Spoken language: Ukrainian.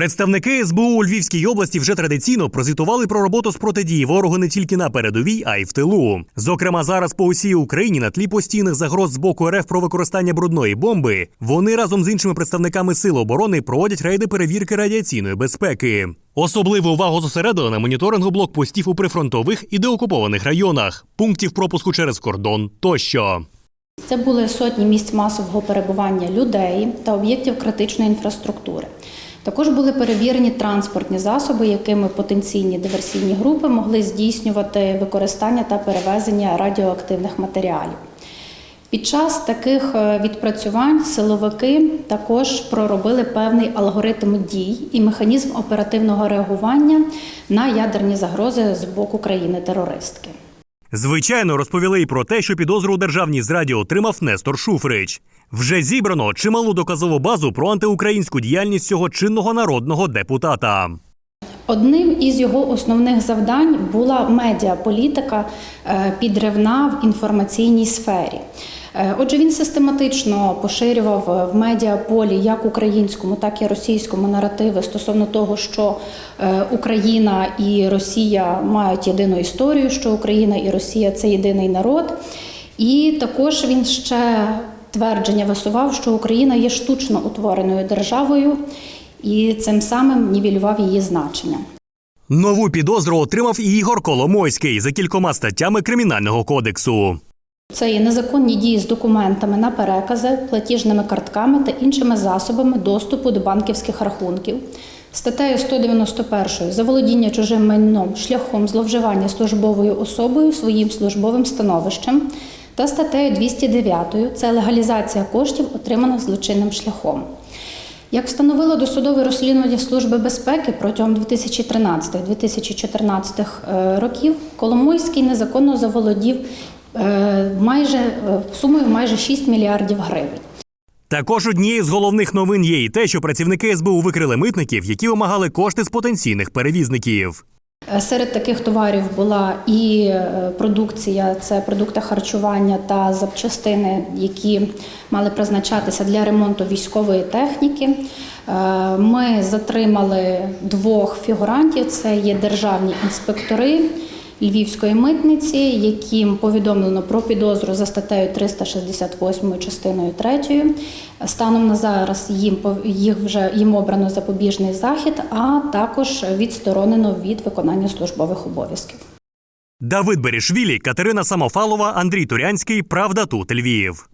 Представники СБУ у Львівській області вже традиційно прозвітували про роботу з протидії ворогу не тільки на передовій, а й в тилу. Зокрема, зараз по усій Україні на тлі постійних загроз з боку РФ про використання брудної бомби. Вони разом з іншими представниками сил оборони проводять рейди перевірки радіаційної безпеки. Особливу увагу зосередили на моніторингу блокпостів у прифронтових і деокупованих районах, пунктів пропуску через кордон тощо. Це були сотні місць масового перебування людей та об'єктів критичної інфраструктури. Також були перевірені транспортні засоби, якими потенційні диверсійні групи могли здійснювати використання та перевезення радіоактивних матеріалів. Під час таких е, відпрацювань силовики також проробили певний алгоритм дій і механізм оперативного реагування на ядерні загрози з боку країни-терористки. Звичайно, розповіли й про те, що підозру у державній зраді отримав Нестор Шуфрич. Вже зібрано чималу доказову базу про антиукраїнську діяльність цього чинного народного депутата. Одним із його основних завдань була медіаполітика е, підривна в інформаційній сфері. Е, Отже, він систематично поширював в медіаполі як українському, так і російському наративи стосовно того, що е, Україна і Росія мають єдину історію, що Україна і Росія це єдиний народ. І також він ще твердження висував, що Україна є штучно утвореною державою і цим самим нівелював її значення. Нову підозру отримав і Ігор Коломойський за кількома статтями кримінального кодексу. Це є незаконні дії з документами на перекази, платіжними картками та іншими засобами доступу до банківських рахунків. Статтею 191 заволодіння чужим майном шляхом зловживання службовою особою своїм службовим становищем та статтею 209 це легалізація коштів, отриманих злочинним шляхом. Як встановило досудове розслідування Служби безпеки протягом 2013-2014 е, років, Коломойський незаконно заволодів майже е, сумою майже 6 мільярдів гривень. Також однією з головних новин є і те, що працівники СБУ викрили митників, які вимагали кошти з потенційних перевізників. Е, Серед таких товарів була і е, продукція, це продукти харчування та запчастини, які мали призначатися для ремонту військової техніки. Е, Ми затримали двох фігурантів: це є державні інспектори. Львівської митниці, яким повідомлено про підозру за статтею 368 частиною 3. Станом на зараз їм їх вже їм обрано запобіжний захід, а також відсторонено від виконання службових обов'язків. Давид Берішвілі, Катерина Самофалова, Андрій Турянський. Правда тут Львів.